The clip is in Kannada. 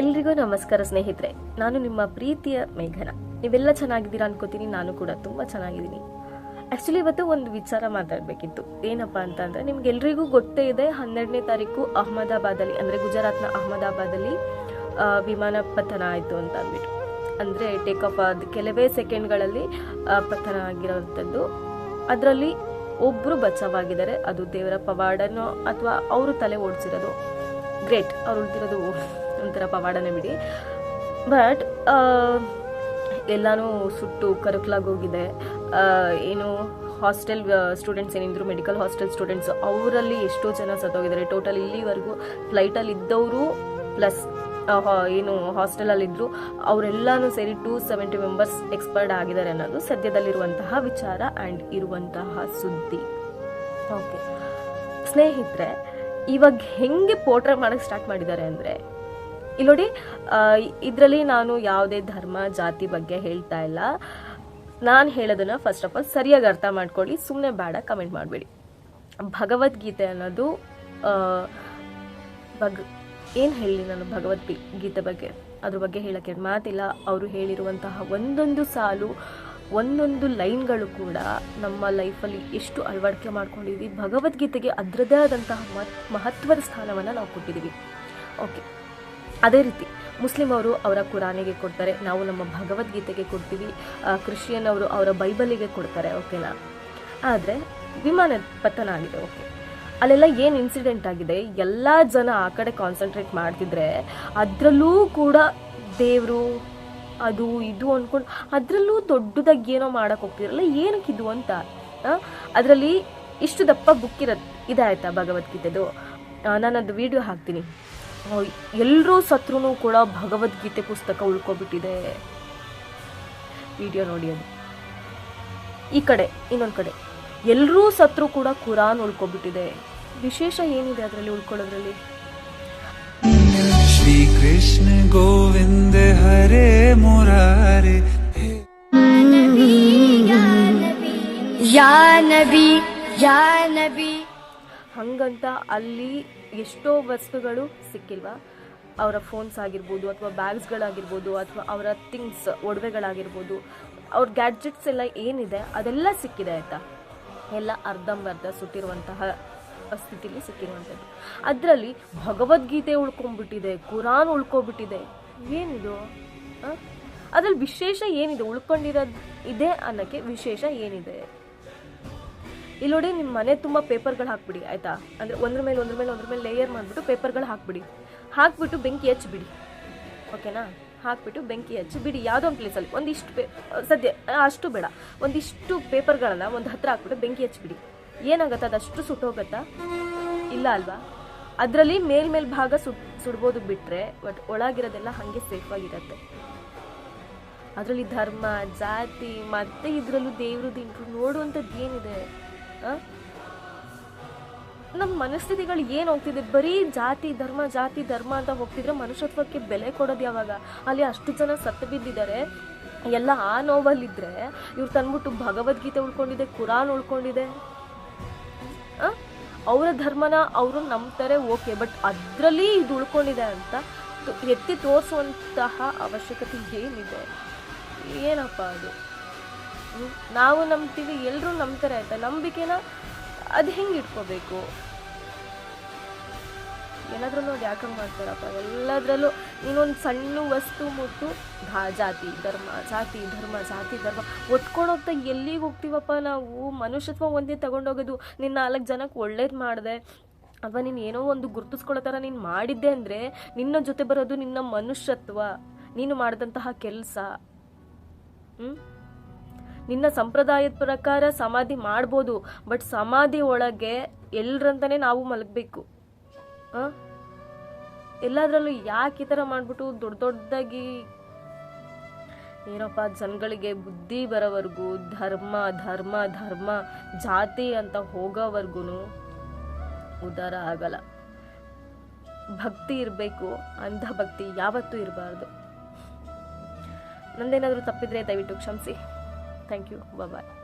ಎಲ್ರಿಗೂ ನಮಸ್ಕಾರ ಸ್ನೇಹಿತರೆ. ನಾನು ನಿಮ್ಮ ಪ್ರೀತಿಯ ಮೇಘನ. ನೀವೆಲ್ಲ ಚೆನ್ನಾಗಿದ್ದೀರಾ ಅನ್ಕೋತೀನಿ, ನಾನು ಕೂಡ ತುಂಬ ಚೆನ್ನಾಗಿದ್ದೀನಿ. ಆ್ಯಕ್ಚುಲಿ ಇವತ್ತು ಒಂದು ವಿಚಾರ ಮಾತಾಡಬೇಕಿತ್ತು. ಏನಪ್ಪ ಅಂತ ಅಂದರೆ ನಿಮ್ಗೆಲ್ರಿಗೂ ಗೊತ್ತೇ ಇದೆ, ಹನ್ನೆರಡನೇ ತಾರೀಕು ಅಹಮದಾಬಾದಲ್ಲಿ, ಅಂದರೆ ಗುಜರಾತ್ನ ಅಹಮದಾಬಾದಲ್ಲಿ ವಿಮಾನ ಪತನ ಆಯಿತು ಅಂತ ಅಂದ್ಬಿಟ್ಟು. ಅಂದರೆ ಟೇಕ್ ಆಫ್ ಆದ ಕೆಲವೇ ಸೆಕೆಂಡ್ಗಳಲ್ಲಿ ಪತನ ಆಗಿರೋವಂಥದ್ದು ಅದರಲ್ಲಿ ಒಬ್ಬರು ಬಚಾವಾಗಿದ್ದಾರೆ. ಅದು ದೇವರ ಪವಾಡನೋ ಅಥವಾ ಅವರು ತಲೆ ಓಡಿಸಿರೋದು. ಗ್ರೇಟ್, ಅವ್ರು ಉಳ್ದಿರೋದು ಒಂಥರ ಪವಾಡನೇ ಬಿಡಿ. ಬಟ್ ಎಲ್ಲನೂ ಸುಟ್ಟು ಆ, ಏನು ಹಾಸ್ಟೆಲ್ ಸ್ಟೂಡೆಂಟ್ಸ್ ಏನಿದ್ರು ಮೆಡಿಕಲ್ ಹಾಸ್ಟೆಲ್ ಸ್ಟೂಡೆಂಟ್ಸ್ ಅವರಲ್ಲಿ ಎಷ್ಟೋ ಜನ ಸತ್ತೋಗಿದ್ದಾರೆ. ಟೋಟಲ್ ಇಲ್ಲಿವರೆಗೂ ಫ್ಲೈಟಲ್ಲಿ ಇದ್ದವರು ಪ್ಲಸ್ ಏನು ಹಾಸ್ಟೆಲಲ್ಲಿದ್ದರು ಅವರೆಲ್ಲಾನು ಸೇರಿ ಟೂ ಸೆವೆಂಟಿ ಮೆಂಬರ್ಸ್ ಎಕ್ಸ್ಪರ್ಟ್ ಆಗಿದ್ದಾರೆ ಅನ್ನೋದು ಸದ್ಯದಲ್ಲಿರುವಂತಹ ವಿಚಾರ ಆ್ಯಂಡ್ ಇರುವಂತಹ ಸುದ್ದಿ. ಓಕೆ ಸ್ನೇಹಿತರೆ ಇವಾಗ ಹೆಂಗೆ ಪೋಟ್ರೆ ಮಾಡೋಕ್ಕೆ ಸ್ಟಾರ್ಟ್ ಮಾಡಿದ್ದಾರೆ ಅಂದರೆ ಇಲ್ಲಿ ನೋಡಿ ಇದರಲ್ಲಿ ನಾನು ಯಾವುದೇ ಧರ್ಮ, ಜಾತಿ ಬಗ್ಗೆ ಹೇಳ್ತಾ ಇಲ್ಲ. ನಾನು ಹೇಳೋದನ್ನ ಫಸ್ಟ್ ಆಫ್ ಆಲ್ ಸರಿಯಾಗಿ ಅರ್ಥ ಮಾಡ್ಕೊಳ್ಳಿ ಸುಮ್ಮನೆ ಬೇಡ ಕಮೆಂಟ್ ಮಾಡಬೇಡಿ. ಭಗವದ್ಗೀತೆ ಅನ್ನೋದು ಭಗ್, ಏನು ಹೇಳಿ ನಾನು ಭಗವದ್ಗೀತೆ ಗೀತೆ ಬಗ್ಗೆ? ಅದ್ರ ಬಗ್ಗೆ ಹೇಳೋಕ್ಕೆ ಮಾತಿಲ್ಲ. ಅವರು ಹೇಳಿರುವಂತಹ ಒಂದೊಂದು ಸಾಲು, ಒಂದೊಂದು ಲೈನ್ಗಳು ಕೂಡ ನಮ್ಮ ಲೈಫಲ್ಲಿ ಎಷ್ಟು ಅಳವಡಿಕೆ ಮಾಡ್ಕೊಂಡಿದ್ವಿ. ಭಗವದ್ಗೀತೆಗೆ ಅದರದೇ ಆದಂತಹ ಮಹತ್- ಮಹತ್ವದ ಸ್ಥಾನವನ್ನು ನಾವು ಕೊಟ್ಟಿದ್ದೀವಿ ಓಕೆ ಅದೇ ರೀತಿ ಮುಸ್ಲಿಂ ಅವರು ಅವರ ಕುರಾನಿಗೆ ಕೊಡ್ತಾರೆ, ನಾವು ನಮ್ಮ ಭಗವದ್ಗೀತೆಗೆ ಕೊಡ್ತೀವಿ ಕ್ರಿಶ್ಚಿಯನ್ ಅವರು ಅವರ ಬೈಬಲಿಗೆ ಕೊಡ್ತಾರೆ ಓಕೆನಾ ಆದರೆ ವಿಮಾನ ಪತನ ಆಗಿದೆ ಓಕೆ ಅಲ್ಲೆಲ್ಲ ಏನು ಇನ್ಸಿಡೆಂಟ್ ಆಗಿದೆ? ಎಲ್ಲ ಜನ ಆ ಕಡೆ ಕಾನ್ಸಂಟ್ರೇಟ್ ಮಾಡ್ತಿದ್ರೆ ಅದರಲ್ಲೂ ಕೂಡ ದೇವರು ಅದು ಇದು ಅಂದ್ಕೊಂಡು ಅದರಲ್ಲೂ ದೊಡ್ಡದಾಗಿ ಏನೋ ಮಾಡಕ್ಕೆ ಹೋಗ್ತಿರಲ್ಲ ಏನಕ್ಕೆ ಇದು ಅಂತ? ಅದರಲ್ಲಿ ಇಷ್ಟು ದಪ್ಪ ಬುಕ್ ಇದಾಯ್ತಾ ಭಗವದ್ಗೀತೆದು? ನಾನು ಅದು ವಿಡಿಯೋ ಹಾಕ್ತೀನಿ. ಎಲ್ಲರೂ ಸತ್ರೂ ಕೂಡ ಭಗವದ್ಗೀತೆ ಪುಸ್ತಕ ಉಳ್ಕೊಬಿಟ್ಟಿದೆ. ವಿಡಿಯೋ ನೋಡಿ ಅದು. ಈ ಕಡೆ ಇನ್ನೊಂದು ಕಡೆ. ಎಲ್ಲರೂ ಸತ್ರು ಕೂಡ ಕುರಾನ್ ಉಳ್ಕೊಬಿಟ್ಟಿದೆ. ವಿಶೇಷ ಏನಿದೆ ಅದರಲ್ಲಿ ಉಳ್ಕೊಳ್ಳೋದ್ರಲ್ಲಿ? ಶ್ರೀ ಕೃಷ್ಣ ಗೋವಿಂದ ಹರೇ ಮುರಾರಿ. ಯಾ ನಬಿ ಯಾ नबी ಅಲ್ಲಿ ಎಷ್ಟೋ ವಸ್ತುಗಳು ಸಿಕ್ಕಿಲ್ವಾ? ಅವರ ಫೋನ್ಸ್ ಆಗಿರ್ಬೋದು ಅಥವಾ ಬ್ಯಾಗ್ಸ್ಗಳಾಗಿರ್ಬೋದು ಅಥವಾ ಅವರ ಥಿಂಗ್ಸ್ ಒಡವೆಗಳಾಗಿರ್ಬೋದು. ಅವ್ರ ಗ್ಯಾಡ್ಜೆಟ್ಸ್ ಎಲ್ಲ ಏನಿದೆ, ಅದೆಲ್ಲ ಸಿಕ್ಕಿದೆ ಆಯಿತಾ? ಎಲ್ಲ ಅರ್ಧಂಬರ್ಧ ಸುಟ್ಟಿರುವಂತಹ ಸ್ಥಿತಿಲಿ ಸಿಕ್ಕಿರುವಂಥದ್ದು. ಅದರಲ್ಲಿ ಭಗವದ್ಗೀತೆ ಉಳ್ಕೊಂಡ್ಬಿಟ್ಟಿದೆ ಕುರಾನ್ ಉಳ್ಕೊಬಿಟ್ಟಿದೆ. ಏನಿದು? ಅದ್ರಲ್ಲಿ ವಿಶೇಷ ಏನಿದೆ? ಉಳ್ಕೊಂಡಿರೋದು ಇದೆ ಅನ್ನೋಕ್ಕೆ ವಿಶೇಷ ಏನಿದೆ? ಇಲ್ಲಿ ನೋಡಿ ನಿಮ್ಮ ಮನೆ ತುಂಬ ಪೇಪರ್ಗಳು ಹಾಕ್ಬಿಡಿ, ಆಯಿತಾ? ಅಂದರೆ ಒಂದ್ರ ಮೇಲೆ ಒಂದ್ರ ಮೇಲೆ ಒಂದ್ರ ಮೇಲೆ ಲೇಯರ್ ಮಾಡಿಬಿಟ್ಟು ಪೇಪರ್ಗಳು ಹಾಕ್ಬಿಡಿ. ಹಾಕ್ಬಿಟ್ಟು ಬೆಂಕಿ ಹಚ್ಚಿಬಿಡಿ ಓಕೆನಾ? ಹಾಕ್ಬಿಟ್ಟು ಬೆಂಕಿ ಹಚ್ಚಿ ಬಿಡಿ. ಯಾವುದೋ ಒಂದು ಪ್ಲೇಸಲ್ಲಿ ಒಂದಿಷ್ಟು ಪೇ ಸದ್ಯ ಅಷ್ಟು ಬೇಡ. ಒಂದಿಷ್ಟು ಪೇಪರ್ಗಳನ್ನು ಒಂದು ಹತ್ತಿರ ಹಾಕ್ಬಿಟ್ಟು ಬೆಂಕಿ ಹಚ್ಬಿಡಿ. ಏನಾಗತ್ತೆ? ಅದಷ್ಟು ಸುಟ್ಟೋಗತ್ತಾ ಇಲ್ಲ ಅಲ್ವಾ? ಅದರಲ್ಲಿ ಮೇಲ್ಮೇಲ್ ಭಾಗ ಸುಟ್, ಸುಡ್ಬೋದು ಬಿಟ್ಟರೆ ಬಟ್ ಒಳಗಿರೋದೆಲ್ಲ ಹಾಗೆ ಸೇಫಾಗಿರತ್ತೆ ಅದರಲ್ಲಿ ಧರ್ಮ, ಜಾತಿ ಮತ್ತೆ ಇದರಲ್ಲೂ ದೇವ್ರದ್ದು ಇಂಟ್ರೂ ನೋಡುವಂಥದ್ದು ಏನಿದೆ? ನಮ್ಮ ಮನಸ್ಥಿತಿಗಳು ಏನು ಹೋಗ್ತಿದೆ? ಬರೀ ಜಾತಿ, ಧರ್ಮ ಜಾತಿ, ಧರ್ಮ ಅಂತ ಹೋಗ್ತಿದ್ರೆ ಮನುಷ್ಯತ್ವಕ್ಕೆ ಬೆಲೆ ಕೊಡೋದು ಯಾವಾಗ? ಅಲ್ಲಿ ಅಷ್ಟು ಜನ ಸತ್ತು ಬಿದ್ದಿದ್ದಾರೆ. ಎಲ್ಲ ಆ ನೋವಲ್ಲಿದ್ದರೆ ಇವ್ರು ತಂದ್ಬಿಟ್ಟು ಭಗವದ್ಗೀತೆ ಉಳ್ಕೊಂಡಿದೆ, ಕುರಾನ್ ಉಳ್ಕೊಂಡಿದೆ? ಅವರ ಧರ್ಮನ ಅವರು ನಂಬ್ತಾರೆ, ಓಕೆ. ಬಟ್ ಅದರಲ್ಲಿ ಇದು ಉಳ್ಕೊಂಡಿದೆ ಅಂತ ಎತ್ತಿ ತೋರಿಸುವಂತಹ ಅವಶ್ಯಕತೆ ಏನಿದೆ? ಏನಪ್ಪ ಅದು? ನಾವು ನಂಬ್ತೀವಿ ಎಲ್ಲರೂ ನಂಬ್ತಾರೆ ಆಯ್ತಾ ನಂಬಿಕೆನ ಅದು ಹೆಂಗೆ ಇಟ್ಕೋಬೇಕು? ಏನಾದ್ರೂ ನೋಡಿ ಯಾಕಂಗೆ ಮಾಡ್ತಾರಪ್ಪ? ಎಲ್ಲದರಲ್ಲೂ ಇನ್ನೊಂದು ಸಣ್ಣ ವಸ್ತು ಮುಟ್ಟು ಧಾ, ಜಾತಿ, ಧರ್ಮ ಜಾತಿ ಧರ್ಮ ಜಾತಿ, ಧರ್ಮ. ಒತ್ಕೊಂಡೋಗ್ತ ಎಲ್ಲಿಗೆ ಹೋಗ್ತೀವಪ್ಪ ನಾವು? ಮನುಷ್ಯತ್ವ ಒಂದೇ ತಗೊಂಡೋಗೋದು. ನಿನ್ನ ನಾಲ್ಕು ಜನಕ್ಕೆ ಒಳ್ಳೇದು ಮಾಡಿದೆ. ಅಥವಾ ನೀನು ಏನೋ ಒಂದು ಗುರುತಿಸ್ಕೊಳ್ಳೋ ಥರ ನೀನು ಮಾಡಿದ್ದೆ ಅಂದರೆ ನಿನ್ನ ಜೊತೆ ಬರೋದು ನಿನ್ನ ಮನುಷ್ಯತ್ವ. ನೀನು ಮಾಡಿದಂತಹ ಕೆಲಸ. ಹ್ಞೂ ನಿನ್ನ ಸಂಪ್ರದಾಯದ ಪ್ರಕಾರ ಸಮಾಧಿ ಮಾಡ್ಬೋದು ಬಟ್ ಸಮಾಧಿ ಒಳಗೆ ಎಲ್ರಂತಾನೆ ನಾವು ಮಲಗಬೇಕು. ಎಲ್ಲದರಲ್ಲೂ ಯಾಕೆ ಈ ಥರ ಮಾಡಿಬಿಟ್ಟು ದೊಡ್ಡ ದೊಡ್ಡದಾಗಿ? ಏನಪ್ಪ, ಜನಗಳಿಗೆ ಬುದ್ಧಿ ಬರೋವರೆಗೂ, ಧರ್ಮ ಧರ್ಮ ಧರ್ಮ, ಜಾತಿ ಅಂತ ಹೋಗೋವರೆಗೂ ಉದ್ಧಾರ ಆಗಲ್ಲ. ಭಕ್ತಿ ಇರಬೇಕು ಅಂಧ ಭಕ್ತಿ ಯಾವತ್ತೂ ಇರಬಾರ್ದು. ನಂದೇನಾದರೂ ತಪ್ಪಿದ್ರೆ ದಯವಿಟ್ಟು ಕ್ಷಮಿಸಿ. Thank you. Bye bye.